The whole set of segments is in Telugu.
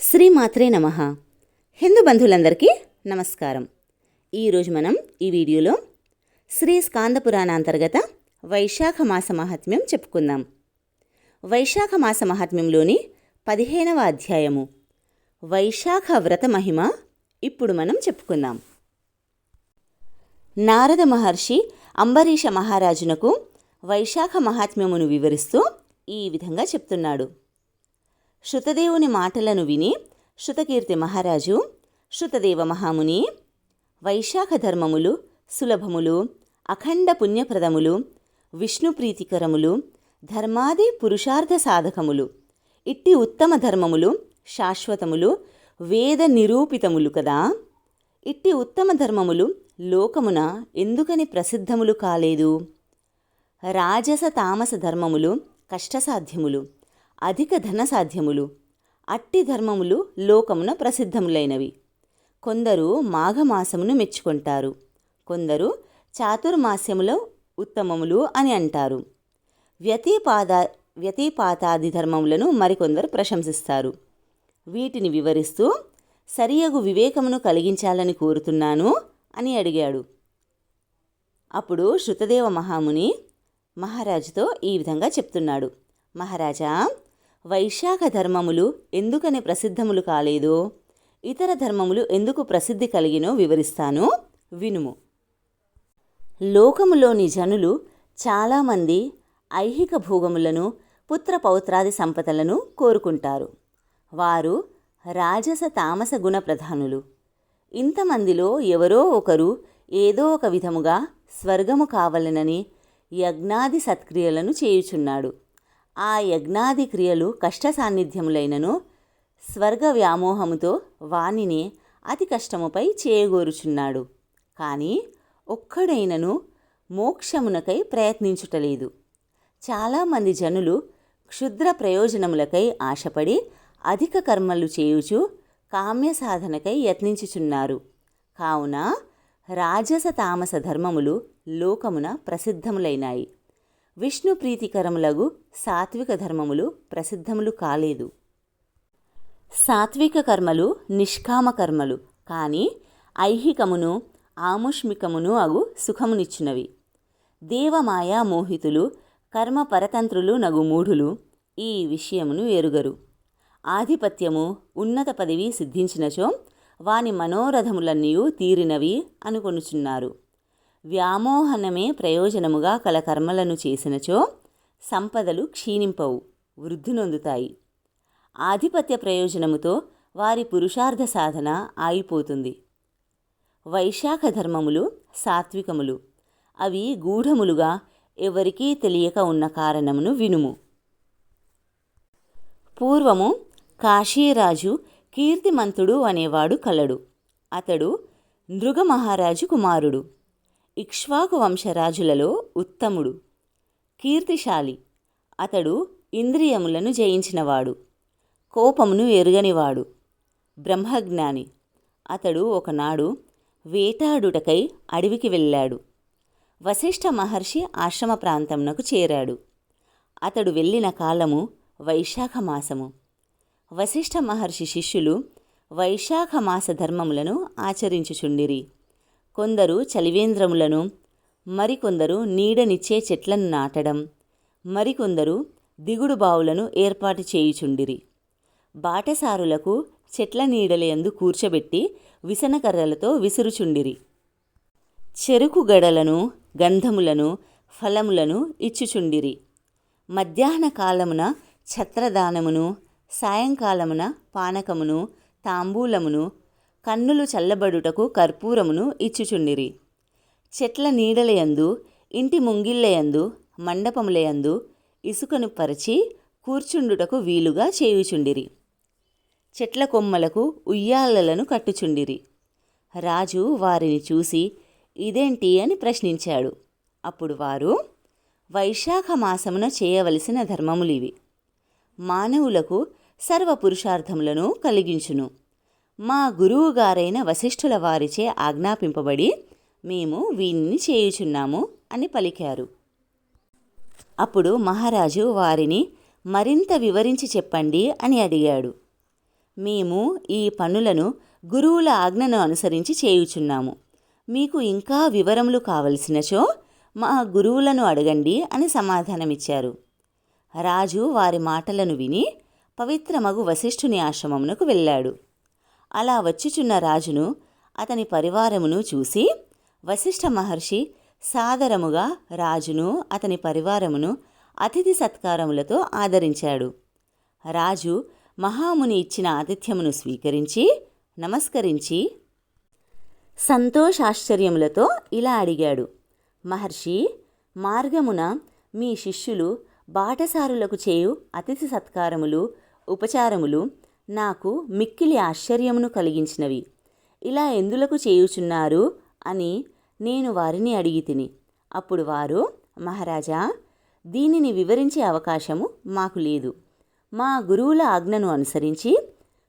శ్రీమాత్రే నమ. హిందూ బంధువులందరికీ నమస్కారం. ఈరోజు మనం ఈ వీడియోలో శ్రీ స్కాందపురాణ అంతర్గత వైశాఖ మాస మహాత్మ్యం చెప్పుకుందాం. వైశాఖ మాస మహాత్మ్యంలోని పదిహేనవ అధ్యాయము వైశాఖ వ్రత మహిమ ఇప్పుడు మనం చెప్పుకుందాం. నారద మహర్షి అంబరీష మహారాజునకు వైశాఖ మహాత్మ్యమును వివరిస్తూ ఈ విధంగా చెప్తున్నాడు. శృతదేవుని మాటలను విని శృతకీర్తి మహారాజు శృతదేవ మహాముని వైశాఖ ధర్మములు సులభములు అఖండ పుణ్యప్రదములు విష్ణుప్రీతికరములు ధర్మాది పురుషార్థ సాధకములు ఇట్టి ఉత్తమ ధర్మములు శాశ్వతములు వేద నిరూపితములు కదా? ఇట్టి ఉత్తమ ధర్మములు లోకమున ఎందుకని ప్రసిద్ధములు కాలేదు? రాజస తామస ధర్మములు కష్టసాధ్యములు. అధిక ధనసాధ్యములు. అట్టి ధర్మములు లోకమున ప్రసిద్ధములైనవి. కొందరు మాఘమాసమును మెచ్చుకుంటారు. కొందరు చాతుర్మాస్యములో ఉత్తమములు అని అంటారు. వ్యతిపాద వ్యతిపాతాది ధర్మములను మరికొందరు ప్రశంసిస్తారు. వీటిని వివరిస్తూ సరియగు వివేకమును కలిగించాలని కోరుతున్నాను అని అడిగాడు. అప్పుడు శృతదేవ మహాముని మహారాజుతో ఈ విధంగా చెప్తున్నాడు. మహారాజా వైశాఖ ధర్మములు ఎందుకని ప్రసిద్ధములు కాలేదో? ఇతర ధర్మములు ఎందుకు ప్రసిద్ధి కలిగినో వివరిస్తాను. వినుము. లోకములోని జనులు చాలామంది ఐహిక భోగములను పుత్ర పౌత్రాది సంపదలను కోరుకుంటారు. వారు రాజస తామస గుణ ప్రధానులు. ఇంతమందిలో ఎవరో ఒకరు ఏదో ఒక విధముగా స్వర్గము కావలనని యజ్ఞాది సత్క్రియలను చేయుచున్నాడు. ఆ యజ్ఞాది క్రియలు కష్ట సాన్నిధ్యములైనను స్వర్గ వ్యామోహముతో వానిని అతి కష్టముపై చేయగోరుచున్నాడు. కానీ ఒక్కడైనను మోక్షమునకై ప్రయత్నించుటలేదు. చాలామంది జనులు క్షుద్ర ప్రయోజనములకై ఆశపడి అధిక కర్మలు చేయుచు కామ్య సాధనకై యత్నించుచున్నారు. కావున రాజస తామస ధర్మములు లోకమున ప్రసిద్ధములైనాయి. విష్ణు ప్రీతికరములగు సాత్విక ధర్మములు ప్రసిద్ధములు కాలేదు. సాత్విక కర్మలు నిష్కామ కర్మలు కానీ ఐహికమును ఆముష్మికమును అగు సుఖమునిచ్చినవి. దేవమాయా మోహితులు కర్మ పరతంత్రులు నగు మూఢులు ఈ విషయమును ఎరుగరు. ఆధిపత్యము ఉన్నత పదవి సిద్ధించినచో వాని మనోరథములన్నీ తీరినవి అనుకొనుచున్నారు. వ్యామోహనమే ప్రయోజనముగా కల కర్మలను చేసినచో సంపదలు క్షీణింపవు వృద్ధి నొందుతాయి. ఆధిపత్య ప్రయోజనముతో వారి పురుషార్థ సాధన ఆగిపోతుంది. వైశాఖ ధర్మములు సాత్వికములు. అవి గూఢములుగా ఎవరికీ తెలియక ఉన్న కారణమును వినుము. పూర్వము కాశీరాజు కీర్తిమంతుడు అనేవాడు కలడు. అతడు నృగమహారాజు కుమారుడు. ఇక్ష్వాకు వంశరాజులలో ఉత్తముడు కీర్తిశాలి. అతడు ఇంద్రియములను జయించినవాడు కోపమును ఎరుగనివాడు బ్రహ్మజ్ఞాని. అతడు ఒకనాడు వేటాడుటకై అడవికి వెళ్ళాడు. వశిష్ఠ మహర్షి ఆశ్రమ ప్రాంతమునకు చేరాడు. అతడు వెళ్ళిన కాలము వైశాఖ మాసము వశిష్ఠ మహర్షి శిష్యులు వైశాఖ మాస ధర్మములను ఆచరించుచుండిరి. కొందరు చలివేంద్రములను మరికొందరు నీడనిచ్చే చెట్లను నాటడం మరికొందరు దిగుడు బావులను ఏర్పాటు చేయుచుండిరి. బాటసారులకు చెట్ల నీడలయందు కూర్చోబెట్టి విసనకర్రలతో విసురుచుండిరి. చెరుకు గడలను గంధములను ఫలములను ఇచ్చుచుండిరి. మధ్యాహ్న కాలమున ఛత్రదానమును సాయంకాలమున పానకమును తాంబూలమును కన్నులు చల్లబడుటకు కర్పూరమును ఇచ్చుచుండిరి. చెట్ల నీడలయందు ఇంటి ముంగిళ్ళయందు మండపములయందు ఇసుకను పరిచి కూర్చుండుటకు వీలుగా చేయుచుండిరి. చెట్ల కొమ్మలకు ఉయ్యాలలను కట్టుచుండిరి. రాజు వారిని చూసి ఇదేంటి? అని ప్రశ్నించాడు. అప్పుడు వారు వైశాఖ మాసమున చేయవలసిన ధర్మములివి. మానవులకు సర్వ పురుషార్థములను కలిగించును. మా గురువుగారైన వశిష్ఠుల వారిచే ఆజ్ఞాపింపబడి మేము వీనిని చేయుచున్నాము అని పలికారు. అప్పుడు మహారాజు వారిని మరింత వివరించి చెప్పండి అని అడిగాడు. మేము ఈ పనులను గురువుల ఆజ్ఞను అనుసరించి చేయుచున్నాము. మీకు ఇంకా వివరములు కావలసినచో మా గురువులను అడగండి అని సమాధానమిచ్చారు. రాజు వారి మాటలను విని పవిత్రమగు వశిష్ఠుని ఆశ్రమమునకు వెళ్ళాడు. అలా వచ్చుచున్న రాజును అతని పరివారమును చూసి వశిష్ఠ మహర్షి సాదరముగా రాజును అతని పరివారమును అతిథి సత్కారములతో ఆదరించాడు. రాజు మహాముని ఇచ్చిన ఆతిథ్యమును స్వీకరించి నమస్కరించి సంతోషాశ్చర్యములతో ఇలా అడిగాడు. మహర్షి మార్గమున మీ శిష్యులు బాటసారులకు చేయు అతిథి సత్కారములు ఉపచారములు నాకు మిక్కిలి ఆశ్చర్యమును కలిగించినవి. ఇలా ఎందులకు చేయుచున్నారు? అని నేను వారిని అడిగి తిని అప్పుడు వారు మహారాజా దీనిని వివరించే అవకాశము మాకు లేదు. మా గురువుల ఆజ్ఞను అనుసరించి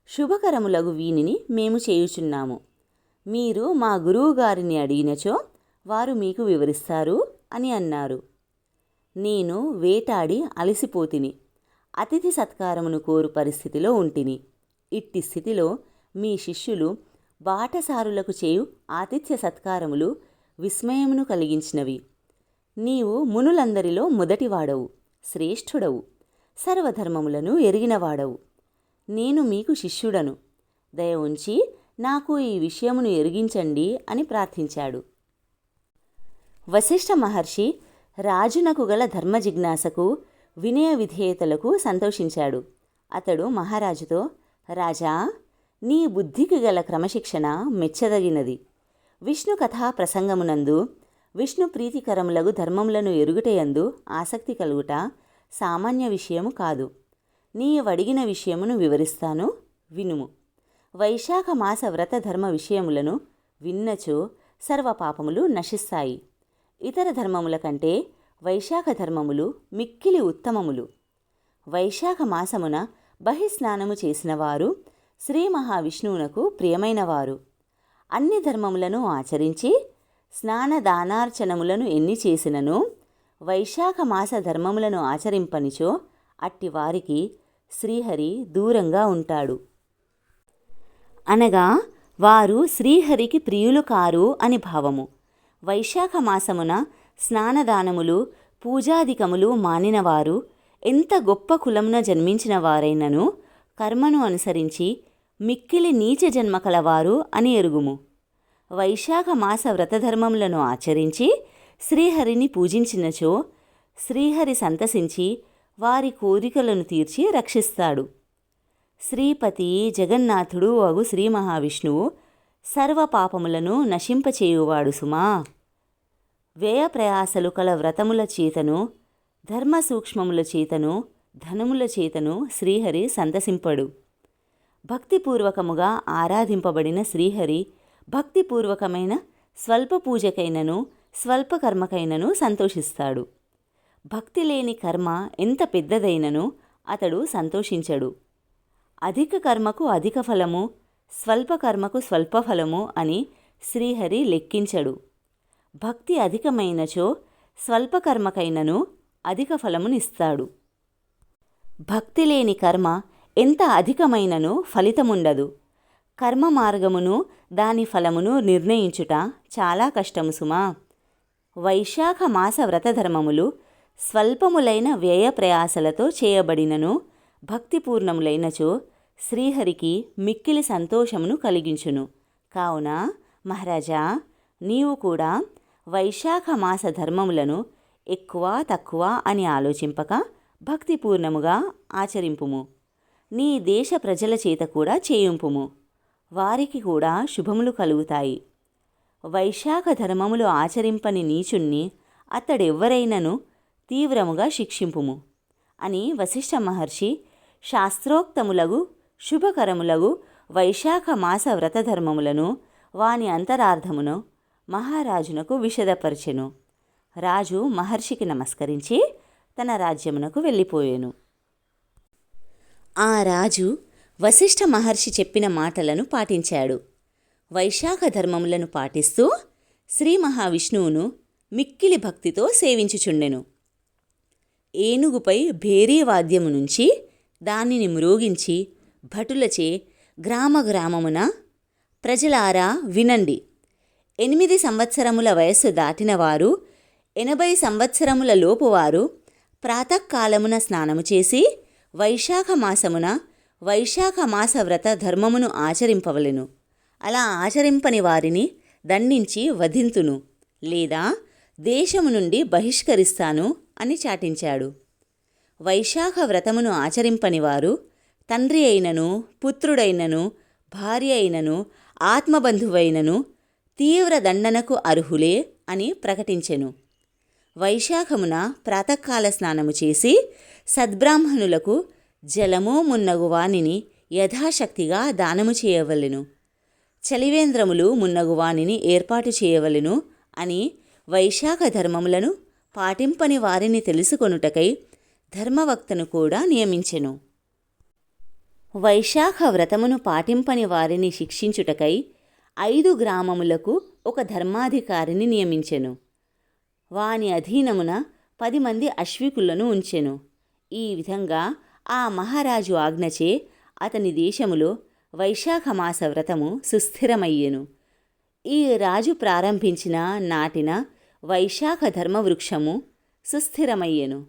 శుభకరములగు వీనిని మేము చేయుచున్నాము. మీరు మా గురువు గారిని అడిగినచో వారు మీకు వివరిస్తారు అని అన్నారు. నేను వేటాడి అలసిపోతిని అతిథి సత్కారమును కోరు పరిస్థితిలో ఉంటిని. ఇట్టి స్థితిలో మీ శిష్యులు బాటసారులకు చేయు ఆతిథ్య సత్కారములు విస్మయమును కలిగించినవి. నీవు మునులందరిలో మొదటివాడవు శ్రేష్ఠుడవు సర్వధర్మములను ఎరిగినవాడవు. నేను మీకు శిష్యుడను. దయ ఉంచి నాకు ఈ విషయమును ఎరిగించండి అని ప్రార్థించాడు. వశిష్ఠ మహర్షి రాజునకు గల ధర్మ జిజ్ఞాసకు వినయ విధేయతలకు సంతోషించాడు. అతడు మహారాజుతో రాజా నీ బుద్ధికి గల క్రమశిక్షణ మెచ్చదగినది. విష్ణు కథా ప్రసంగమునందు విష్ణు ప్రీతికరములగు ధర్మములను ఎరుగుటయందు ఆసక్తి కలుగుట సామాన్య విషయము కాదు. నీ వడిగిన విషయమును వివరిస్తాను వినుము. వైశాఖ మాస వ్రత ధర్మ విషయములను విన్నచో సర్వ పాపములు నశిస్తాయి. ఇతర ధర్మముల కంటే వైశాఖ ధర్మములు మిక్కిలి ఉత్తమములు. వైశాఖ మాసమున బహిస్నానము చేసినవారు శ్రీ మహావిష్ణువునకు ప్రియమైనవారు. అన్ని ధర్మములను ఆచరించి స్నాన దానార్చనములను ఎన్ని చేసినను వైశాఖ మాస ధర్మములను ఆచరింపనిచో అట్టి వారికి శ్రీహరి దూరంగా ఉంటాడు. అనగా వారు శ్రీహరికి ప్రియులు కారు అని భావము. వైశాఖ మాసమున స్నానదానములు పూజాధికములు మానినవారు ఎంత గొప్ప కులమున జన్మించిన వారైనను కర్మను అనుసరించి మిక్కిలి నీచ జన్మ కలవారు అని ఎరుగుము. వైశాఖ మాస వ్రతధర్మములను ఆచరించి శ్రీహరిని పూజించినచో శ్రీహరి సంతసించి వారి కోరికలను తీర్చి రక్షిస్తాడు. శ్రీపతి జగన్నాథుడు అగు శ్రీ మహావిష్ణువు సర్వ పాపములను నశింపచేయువాడు సుమా. వ్యయ ప్రయాసలు కల వ్రతముల చేతను ధర్మ సూక్ష్మముల చేతను ధనముల చేతను శ్రీహరి సంతసింపడు భక్తిపూర్వకముగా ఆరాధింపబడిన శ్రీహరి భక్తిపూర్వకమైన స్వల్ప పూజకైనను స్వల్పకర్మకైనను సంతోషిస్తాడు. భక్తి లేని కర్మ ఎంత పెద్దదైనను అతడు సంతోషించడు. అధిక కర్మకు అధిక ఫలము స్వల్ప కర్మకు స్వల్ప ఫలము అని శ్రీహరి లెక్కించడు. భక్తి అధికమైనచో స్వల్పకర్మకైనను అధిక ఫలమునిస్తాడు. భక్తి లేని కర్మ ఎంత అధికమైనను ఫలితముండదు. కర్మ మార్గమును దాని ఫలమును నిర్ణయించుట చాలా కష్టము సుమా. వైశాఖ మాస వ్రతధర్మములు స్వల్పములైన వ్యయ ప్రయాసలతో చేయబడినను భక్తిపూర్ణములైనచో శ్రీహరికి మిక్కిలి సంతోషమును కలిగించును. కావున మహారాజా నీవు కూడా వైశాఖ మాస ధర్మములను ఎక్కువ తక్కువ అని ఆలోచింపక భక్తిపూర్ణముగా ఆచరింపుము. నీ దేశ ప్రజల చేత కూడా చేయింపుము. వారికి కూడా శుభములు కలుగుతాయి. వైశాఖ ధర్మములు ఆచరింపని నీచుణ్ణి అతడెవ్వరైనను తీవ్రముగా శిక్షింపుము అని వశిష్ఠ మహర్షి శాస్త్రోక్తములగు శుభకరములగు వైశాఖ మాస వ్రతధర్మములను వాని అంతరార్థమును మహారాజునకు విషదపరచెను. రాజు మహర్షికి నమస్కరించి తన రాజ్యమునకు వెళ్ళిపోయాను. ఆ రాజు వశిష్ఠ మహర్షి చెప్పిన మాటలను పాటించాడు. వైశాఖ ధర్మములను పాటిస్తూ శ్రీ మహావిష్ణువును మిక్కిలి భక్తితో సేవించుచుండెను. ఏనుగుపై భేరీ వాద్యము నుంచి దానిని మ్రోగించి భటులచే గ్రామ గ్రామమున ప్రజలారా వినండి. ఎనిమిది సంవత్సరముల వయస్సు దాటిన వారు ఎనభై సంవత్సరముల లోపువారు ప్రాతకాలమున స్నానము చేసి వైశాఖ మాసమున వైశాఖ మాస వ్రత ధర్మమును ఆచరింపవలెను. అలా ఆచరింపని వారిని దండించి వధింతును లేదా దేశము నుండి బహిష్కరిస్తాను అని చాటించాడు. వైశాఖ వ్రతమును ఆచరింపని వారు తండ్రి అయినను పుత్రుడైనను భార్య అయినను ఆత్మబంధువైనను తీవ్ర దండనకు అర్హులే అని ప్రకటించెను. వైశాఖమున ప్రాతకాల స్నానము చేసి సద్బ్రాహ్మణులకు జలము మున్నగు వానిని యథాశక్తిగా దానము చేయవలెను. చలివేంద్రములు మున్నగు వానిని ఏర్పాటు చేయవలెను అని వైశాఖ ధర్మములను పాటింపని వారిని తెలుసుకొనుటకై ధర్మవక్తను కూడా నియమించెను. వైశాఖ వ్రతమును పాటింపని వారిని శిక్షించుటకై ఐదు గ్రామములకు ఒక ధర్మాధికారిని నియమించెను. వాని అధీనమున పది మంది అశ్వికులను ఉంచెను. ఈ విధంగా ఆ మహారాజు ఆజ్ఞచే అతని దేశములో వైశాఖమాస వ్రతము సుస్థిరమయ్యెను. ఈ రాజు ప్రారంభించిన నాటిన వైశాఖ ధర్మవృక్షము సుస్థిరమయ్యెను.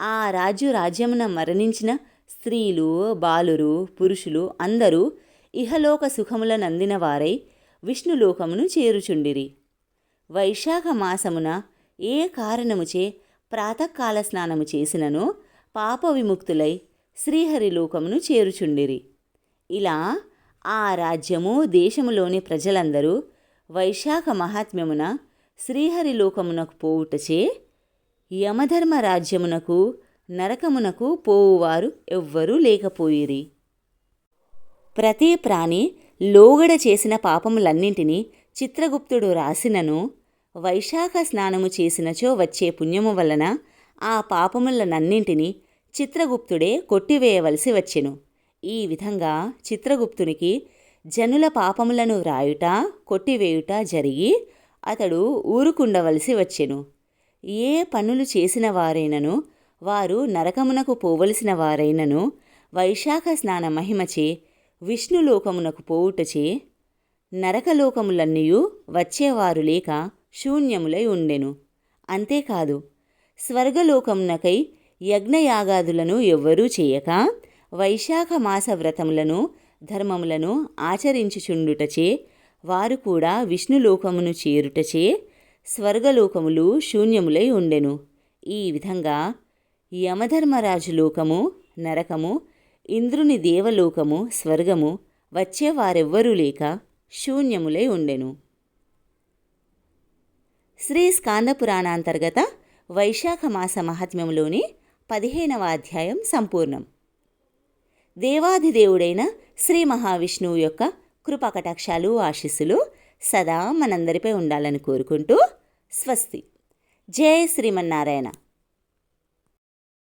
ఆ రాజు రాజ్యమున మరణించిన స్త్రీలు బాలురు పురుషులు అందరూ ఇహలోక సుఖములనందిన వారై విష్ణులోకమును చేరుచుండిరి. వైశాఖ మాసమున ఏ కారణముచే ప్రాతకాల స్నానము చేసినను పాప విముక్తులై శ్రీహరిలోకమును చేరుచుండిరి. ఇలా ఆ రాజ్యము దేశములోని ప్రజలందరూ వైశాఖ మహాత్మ్యమున శ్రీహరిలోకమునకు పోవుటచే యమధర్మ రాజ్యమునకు నరకమునకు పోవువారు ఎవ్వరూ లేకపోయిరి. ప్రతి ప్రాణి లోగడ చేసిన పాపములన్నింటినీ చిత్రగుప్తుడు రాసినను వైశాఖ స్నానము చేసినచో వచ్చే పుణ్యము వలన ఆ పాపములనన్నింటినీ చిత్రగుప్తుడే కొట్టివేయవలసి వచ్చెను. ఈ విధంగా చిత్రగుప్తునికి జనుల పాపములను వ్రాయుట కొట్టివేయుట జరిగి అతడు ఊరుకుండవలసి వచ్చెను. ఏ పనులు చేసిన వారైనను వారు నరకమునకు పోవలసిన వారైనను వైశాఖ స్నాన మహిమచే విష్ణులోకమునకు పోవుటచే నరకలోకములన్నీయు వచ్చేవారు లేక శూన్యములై ఉండెను. అంతేకాదు స్వర్గలోకమునకై యజ్ఞయాగాదులను ఎవ్వరూ చేయక వైశాఖ మాస వ్రతములను ధర్మములను ఆచరించుచుండుటచే వారు కూడా విష్ణులోకమును చేరుటచే స్వర్గలోకములు శూన్యములై ఉండెను. ఈ విధంగా యమధర్మరాజు లోకము నరకము ఇంద్రుని దేవలోకము స్వర్గము వచ్చేవారెవ్వరూ లేక శూన్యములై ఉండెను. శ్రీ స్కాందపురాణాంతర్గత వైశాఖ మాస మహాత్మ్యంలోని పదిహేనవ అధ్యాయం సంపూర్ణం. దేవాదిదేవుడైన శ్రీ మహావిష్ణువు యొక్క కృపకటాక్షాలు ఆశీస్సులు సదా మనందరిపై ఉండాలని కోరుకుంటూ స్వస్తి. జయ శ్రీమన్నారాయణ.